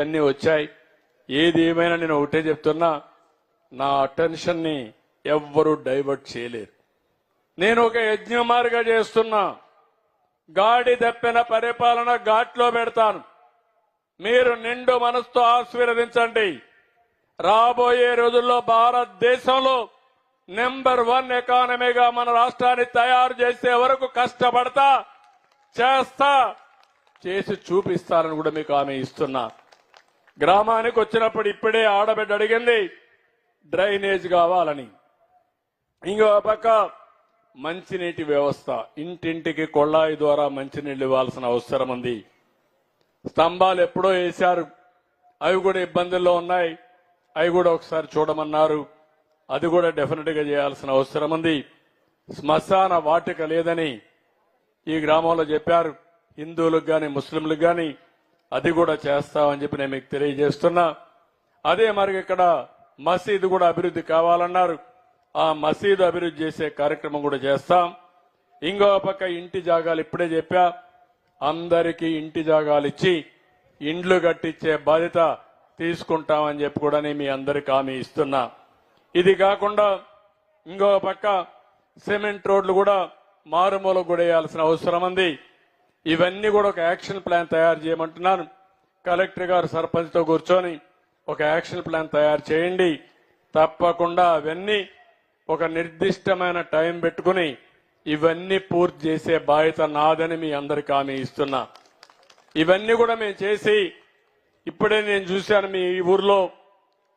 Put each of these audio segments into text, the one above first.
అన్నీ వచ్చాయి. ఏది ఏమైనా నేను ఒకటే చెప్తున్నా నా అటెన్షన్ని ఎవ్వరూ డైవర్ట్ చేయలేరు. నేను ఒక యజ్ఞమార్గా చేస్తున్నా గాడి దప్పిన పరిపాలన ఘాట్లో పెడతాను. మీరు నిండు మనసుతో ఆశీర్వదించండి. రాబోయే రోజుల్లో భారతదేశంలో నెంబర్ వన్ ఎకానమీగా మన రాష్ట్రాన్ని తయారు చేసే వరకు కష్టపడతా చేస్తా చేసి చూపిస్తారని కూడా మీకు ఆమె ఇస్తున్నా. గ్రామానికి వచ్చినప్పుడు ఇప్పుడే ఆడబిడ్డ అడిగింది డ్రైనేజ్ కావాలని. ఇంకో పక్క మంచినీటి వ్యవస్థ. ఇంటింటికి కొళ్ళాయి ద్వారా మంచినీళ్ళు ఇవ్వాల్సిన అవసరం ఉంది. స్తంభాలు ఎప్పుడో వేశారు. అవి కూడా ఇబ్బందుల్లో ఉన్నాయి. అవి కూడా ఒకసారి చూడమన్నారు. అది కూడా డెఫినెట్గా చేయాల్సిన అవసరం ఉంది. శ్మశాన వాటిక లేదని ఈ గ్రామంలో చెప్పారు. హిందువులకు కానీ ముస్లింలకు కానీ అది కూడా చేస్తామని చెప్పి నేను మీకు తెలియజేస్తున్నా. అదే మరి ఇక్కడ మసీదు కూడా అభివృద్ధి కావాలన్నారు. ఆ మసీదు అభివృద్ధి చేసే కార్యక్రమం కూడా చేస్తాం. ఇంకో పక్క ఇంటి జాగాలు ఇప్పుడే చెప్పా. అందరికీ ఇంటి జాగాలు ఇచ్చి ఇండ్లు కట్టించే బాధ్యత తీసుకుంటామని చెప్పి కూడా నేను మీ అందరికి హామీ ఇస్తున్నా. ఇది కాకుండా ఇంకో పక్క సిమెంట్ రోడ్లు కూడా మారుమూల కూడా వేయాల్సిన అవసరం ఉంది. ఇవన్నీ కూడా ఒక యాక్షన్ ప్లాన్ తయారు చేయమంటున్నాను. కలెక్టర్ గారు సర్పంచ్తో కూర్చొని ఒక యాక్షన్ ప్లాన్ తయారు చేయండి. తప్పకుండా అవన్నీ ఒక నిర్దిష్టమైన టైం పెట్టుకుని ఇవన్నీ పూర్తి చేసే బాధ్యత నాదని మీ అందరికి హామీ ఇస్తున్నా. ఇవన్నీ కూడా మేము చేసి ఇప్పుడే నేను చూశాను మీ ఊర్లో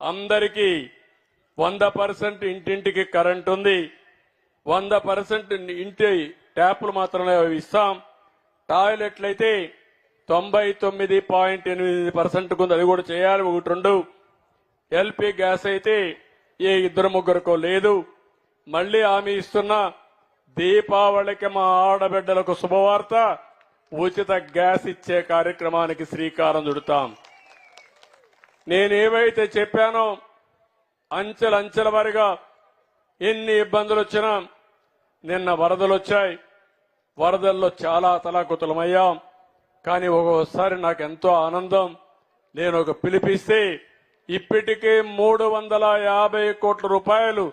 అందరికీ వంద పర్సెంట్ ఇంటింటికి కరెంట్ ఉంది. వంద పర్సెంట్ ఇంటి ట్యాపులు మాత్రమే ఇస్తాం. టాయిలెట్లు అయితే తొంభై తొమ్మిది పాయింట్ ఎనిమిది పర్సెంట్ ఉంది అది కూడా చేయాలి ఒకటి రెండు. ఎల్పి గ్యాస్ అయితే ఏ ఇద్దరు ముగ్గురుకో లేదు. మళ్ళీ హామీ ఇస్తున్న దీపావళికి మా ఆడబిడ్డలకు శుభవార్త. ఉచిత గ్యాస్ ఇచ్చే కార్యక్రమానికి శ్రీకారం చుడతాం. నేనేవైతే చెప్పానో అంచెలంచెల వారిగా ఎన్ని ఇబ్బందులు వచ్చినా నిన్న వరదలు వచ్చాయి వరదల్లో చాలా తలాకుతలమయ్యాం. కానీ ఒక్కోసారి నాకు ఎంతో ఆనందం. నేను ఒక పిలిపిస్తే ఇప్పటికే మూడు వందల యాభై కోట్ల రూపాయలు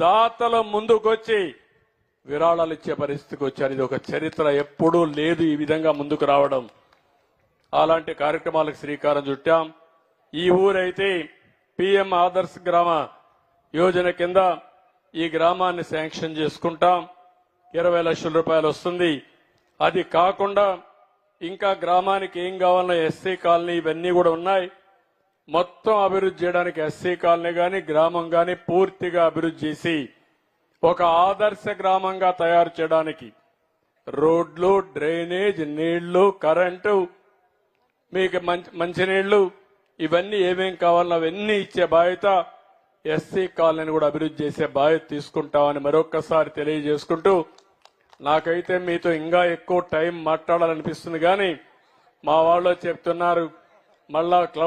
దాతల ముందుకొచ్చి విరాళాలు ఇచ్చే పరిస్థితికి వచ్చారు ఇది ఒక చరిత్ర ఎప్పుడూ లేదు ఈ విధంగా ముందుకు రావడం. అలాంటి కార్యక్రమాలకు శ్రీకారం చుట్టాం. ఈ ఊరైతే పిఎం ఆదర్శ్ గ్రామ యోజన కింద ఈ గ్రామాన్ని శాంక్షన్ చేసుకుంటాం. ఇరవై లక్షల రూపాయలు వస్తుంది. అది కాకుండా ఇంకా గ్రామానికి ఏం కావాలన్నా ఎస్సీ కాలనీ ఇవన్నీ కూడా ఉన్నాయి. మొత్తం అభివృద్ధి చేయడానికి ఎస్సీ కాలనీ కానీ గ్రామం కానీ పూర్తిగా అభివృద్ధి చేసి ఒక ఆదర్శ గ్రామంగా తయారు చేయడానికి రోడ్లు డ్రైనేజ్ నీళ్ళు కరెంటు మీకు మంచి మంచినీళ్ళు ఇవన్నీ ఏమేం కావాలన్నా అవన్నీ ఇచ్చే బాధ్యత ఎస్సీ కాలనీని కూడా అభివృద్ధి చేసే బాధ్యత తీసుకుంటామని మరొక్కసారి తెలియజేసుకుంటూ నాకైతే మీతో ఇంకా ఎక్కువ టైం మాట్లాడాలనిపిస్తుంది కానీ మా వాళ్ళు చెప్తున్నారు మళ్ళా